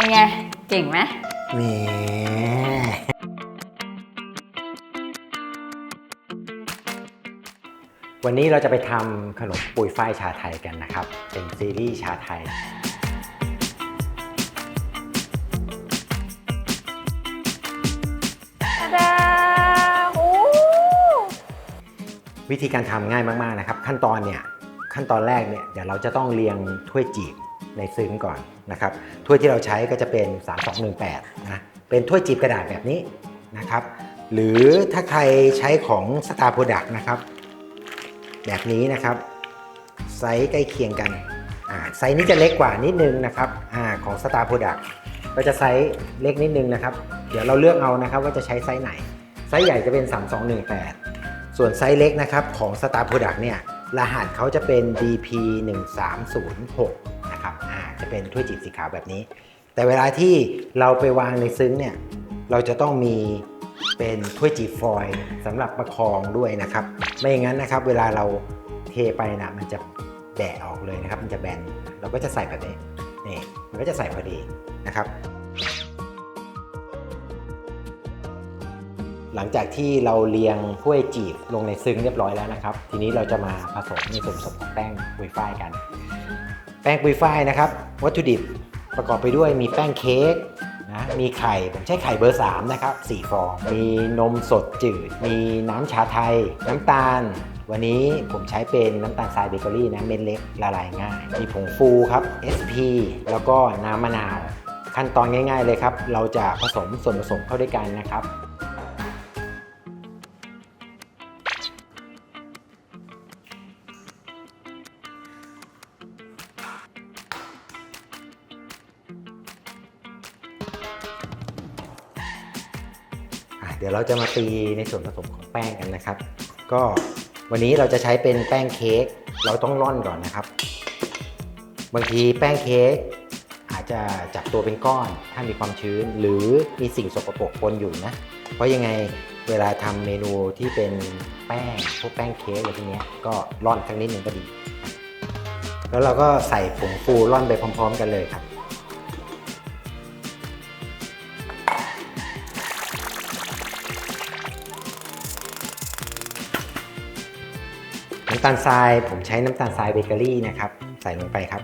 เป็นไง เก่งไหมแหมวันนี้เราจะไปทำขนมปุยฝ้ายชาไทยกันนะครับ เป็นซีรีส์ชาไทย ตาดาโอ้วิธีการทำง่ายมาก ๆ นะครับ ขั้นตอนเนี่ย ขั้นตอนแรกเนี่ย เดี๋ยวเราจะต้องเรียงถ้วยจีบ ในซึ้งก่อนนะครับถ้วยที่เราใช้ก็จะเป็น 3218นะเป็นถ้วยจีบกระดาษแบบนี้นะครับ หรือถ้าใครใช้ของ Star Product นะครับ แบบนี้นะครับ ไซส์ใกล้เคียงกันไซส์นี้จะเล็กกว่านิดนึงนะครับอของ Star Product ก็จะไซส์เล็กนิดนึงนะครับ เดี๋ยวเราเลือกเอานะครับว่าจะใช้ไซส์ไหน ไซส์ใหญ่จะเป็น 3218 ส่วนไซส์เล็กนะครับของ Star Product เนี่ยรหัสเขาจะเป็น DP 1306 จะเป็นถ้วยจีบสีขาวแบบนี้ แต่เวลาที่เราไปวางในซึ้งเนี่ยเราจะต้องมีเป็นถ้วยจีบฟอยล์สำหรับประคองด้วยนะครับ ไม่อย่างนั้นนะครับ เวลาเราเทไปนะมันจะแบะออกเลยนะครับ มันจะแบนเราก็จะใส่แบบนี้นี่มันก็จะใส่พอดีนะครับ หลังจากที่เราเรียงถ้วยจีบลงในซึ้งเรียบร้อยแล้วนะครับ ทีนี้เราจะมาผสมในส่วนผสมของแป้งปุยฝ้ายกัน แป้งปุยฝ้ายนะครับ วัตถุดิบประกอบไปด้วยมีแป้งเค้กนะมีไข่ ผมใช้ไข่เบอร์ 3 นะครับ 4 ฟอง มีนมสดจืด มีน้ำชาไทย น้ำตาล วันนี้ผมใช้เป็นน้ำตาลทรายเบเกอรี่นะเม็ดเล็กละลายง่าย มีผงฟูครับ SP แล้วก็น้ำมะนาว ขั้นตอนง่าย ๆเลยครับ เราจะผสมส่วนผสมเข้าด้วยกันนะครับ เดี๋ยวเราจะมาตีในส่วนผสมของแป้งกันนะครับ ก็วันนี้เราจะใช้เป็นแป้งเค้กเราต้องร่อนก่อนนะครับ บางทีแป้งเค้กอาจจะจับตัวเป็นก้อนถ้ามีความชื้น หรือมีสิ่งสกปรกปนอยู่นะ เพราะยังไงเวลาทำเมนูที่เป็นแป้งพวกแป้งเค้กอะไรพวกนี้ก็ร่อนสักนิดหนึ่งก็ดี แล้วเราก็ใส่ผงฟูร่อนไปพร้อม ๆ กันเลยครับำตาลทรายผมใช้น้ำตาลทรายเบเกอรี่นะครับ ใส่ลงไปครับ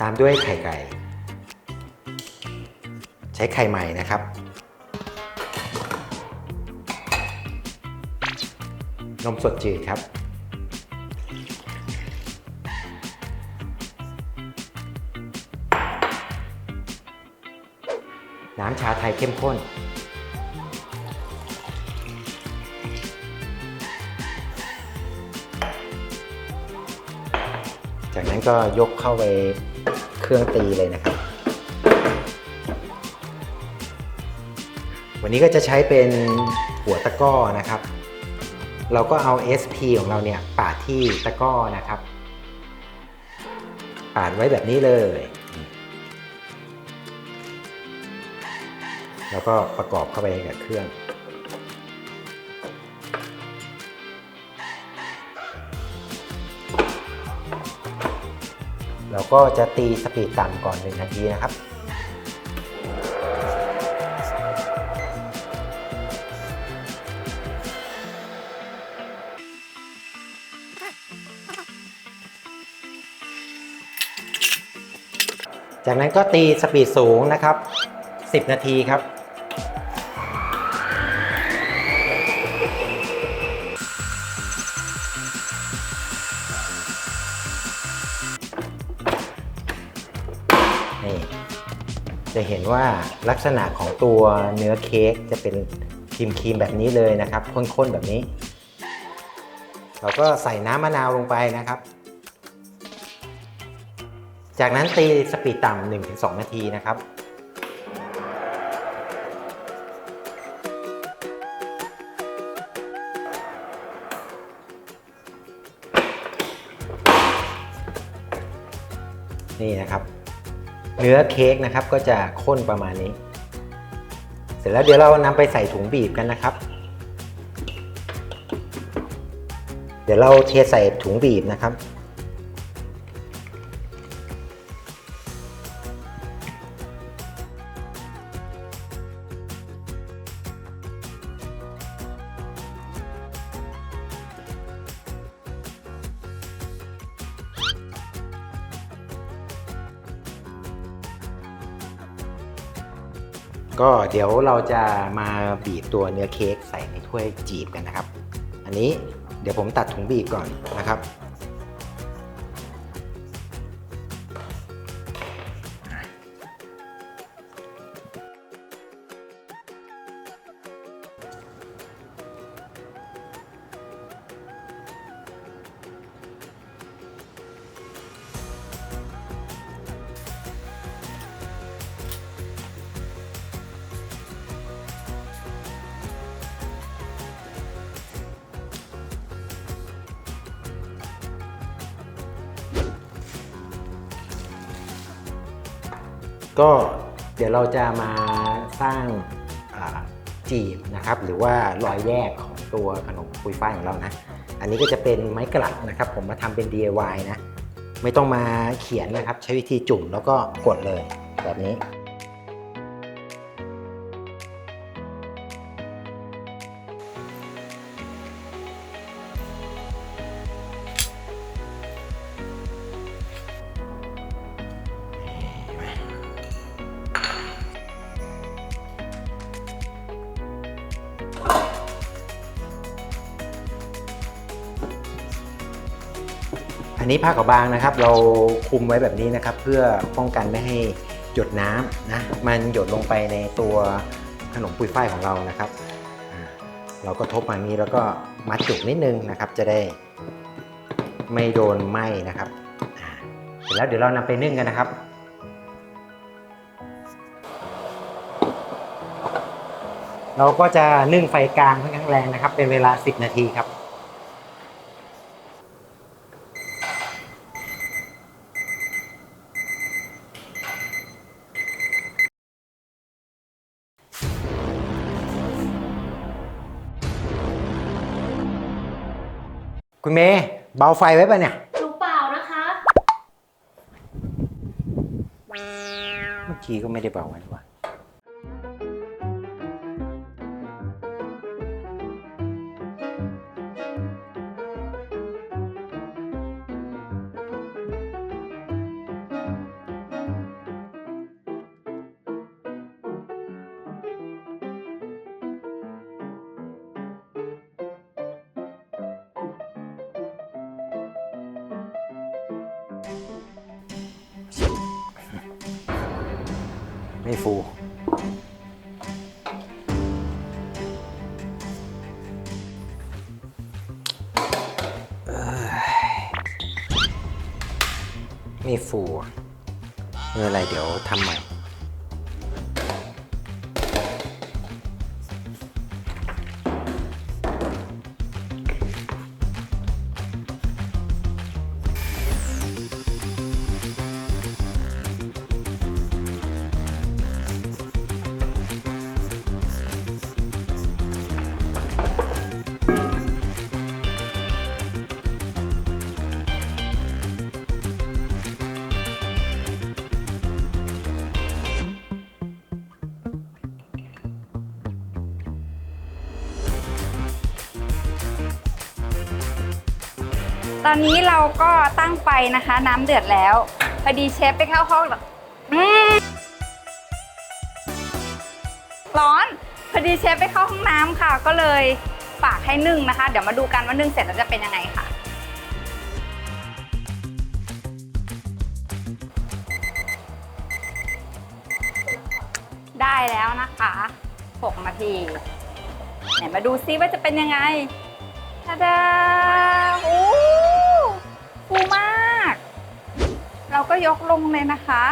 ตามด้วยไข่ไก่ ใช้ไข่ใหม่นะครับ นมสดจืดครับ น้ำชาไทยเข้มข้น จากนั้นก็ยกเข้าไปเครื่องตีเลยนะครับ วันนี้ก็จะใช้เป็นหัวตะก้อนะครับ เราก็เอา SP ของเราเนี่ยปาดที่ตะก้อนะครับ ปาดไว้แบบนี้เลย แล้วก็ประกอบเข้าไปกับเครื่อง ก็จะตีสปีดต่ำก่อน 1 นาทีนะครับ จากนั้นก็ตีสปีดสูงนะครับ 10 นาทีครับ จะเห็นว่าลักษณะของตัวเนื้อเค้กจะเป็นครีมครีมแบบนี้เลยนะครับข้นๆแบบนี้ เราก็ใส่น้ำมะนาวลงไปนะครับ จากนั้นตีสปีดต่ำ1-2 นาทีนะครับนี่นะครับ เนื้อเค้กนะครับก็จะข้นประมาณนี้ เสร็จแล้วเดี๋ยวเรานำไปใส่ถุงบีบกันนะครับ เดี๋ยวเราเทใส่ถุงบีบนะครับ ก็เดี๋ยวเราจะมาบีบตัวเนื้อเค้กใส่ในถ้วยจีบกันนะครับ อันนี้เดี๋ยวผมตัดถุงบีบก่อนนะครับ ก็เดี๋ยวเราจะมาสร้างจีบนะครับ หรือว่ารอยแยกของตัวขนมปุยฝ้ายของเรานะ อันนี้ก็จะเป็นไม้กลัดนะครับ ผมมาทำเป็น DIY นะ ไม่ต้องมาเขียนนะครับ ใช้วิธีจุ่มแล้วก็กดเลยแบบนี้ นี้ผ้าขาวบางนะครับ เราคุมไว้แบบนี้นะครับ เพื่อป้องกันไม่ให้หยดน้ำนะมันหยดลงไปในตัวขนมปุยฝ้ายของเรานะครับ เราก็ทบมานี้แล้วก็มัดจุกนิดนึงนะครับ จะได้ไม่โดนไหม้นะครับเสร็จแล้วเดี๋ยวเรานำไปนึ่งกันนะครับเราก็จะนึ่งไฟกลางค่อนข้างแรงนะครับ เป็นเวลา 10 นาทีครับ คุณเมย์เบาไฟไว้ป่ะเนี่ย หนูเปล่านะคะ เมื่อกี้ก็ไม่ได้เบาไว้นี่หว่า ไม่ฟูอ้ยไม่ฟูอะไม่เป็นไรเดี๋ยวทำใหม่ ตอนนี้เราก็ตั้งไฟนะคะ น้ำเดือดแล้วพอดีเชฟไปเข้าห้องแบบอืมร้อนพอดีเชฟไปเข้าห้องน้ำค่ะ ก็เลยฝากให้นึ่งนะคะ เดี๋ยวมาดูกันว่านึ่งเสร็จแล้วจะเป็นยังไงค่ะ ได้แล้วนะคะ6นาทีไหนมาดูซิว่าจะเป็นยังไงทาดา เราก็ยกลงเลยนะคะ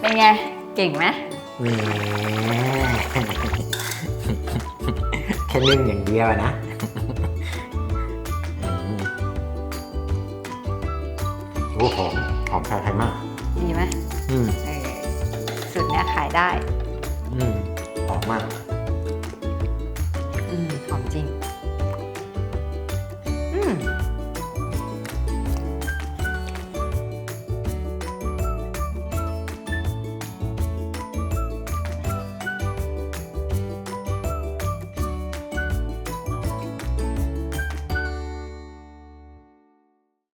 เป็นไง เก่งไหมแหมแค่นึ่งอย่างเดียวอะนะอืมโอ้หอมหอมชาไทยมาก ดีไหมอืม เออสูตรเนี้ยขายได้อื มหอมมากอ